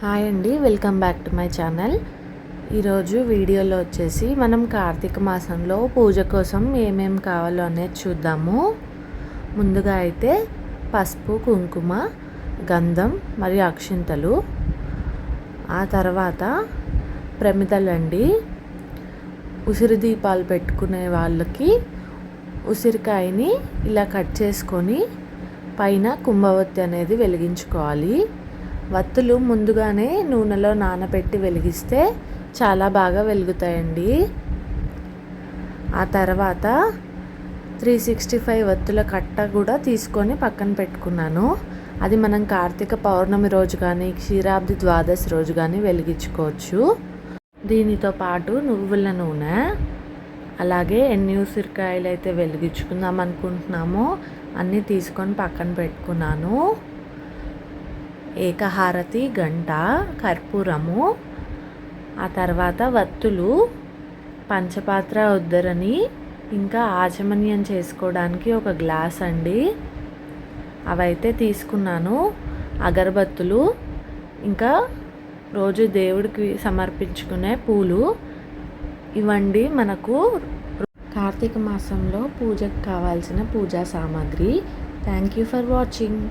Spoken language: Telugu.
హాయ్ అండి welcome back to my channel. ఈరోజు వీడియోలో వచ్చేసి మనం కార్తీక మాసంలో పూజ కోసం ఏమేం కావాలో అనేది చూద్దాము. ముందుగా అయితే పసుపు కుంకుమ గంధం మరియు అక్షింతలు. ఆ తర్వాత ప్రమిదలండి. ఉసిరి దీపాలు పెట్టుకునే వాళ్ళకి ఉసిరికాయని ఇలా కట్ చేసుకొని పైన కుంభవత్తి అనేది వెలిగించుకోవాలి. వత్తులు ముందుగానే నూనెలో నానబెట్టి వెలిగిస్తే చాలా బాగా వెలుగుతాయండి. ఆ తర్వాత త్రీ సిక్స్టీ ఫైవ్ వత్తుల కట్ట కూడా తీసుకొని పక్కన పెట్టుకున్నాను. అది మనం కార్తీక పౌర్ణమి రోజు కానీ క్షీరాబ్ది ద్వాదశి రోజు కానీ వెలిగించుకోవచ్చు. దీనితో పాటు నువ్వుల నూనె అలాగే ఎన్ని ఉసిరికాయలు అయితే వెలిగించుకుందాం అనుకుంటున్నామో అన్నీ తీసుకొని పక్కన పెట్టుకున్నాను. ఏకహారతి గంట కర్పూరము. ఆ తర్వాత వత్తులు పంచపాత్ర ఉద్దరని ఇంకా ఆచమన్యం చేసుకోవడానికి ఒక గ్లాస్ అండి. అవైతే తీసుకున్నాను. అగరబత్తులు ఇంకా రోజు దేవుడికి సమర్పించుకునే పూలు. ఇవండి మనకు కార్తీక మాసంలో పూజకు కావాల్సిన పూజా సామాగ్రి. Thank you for watching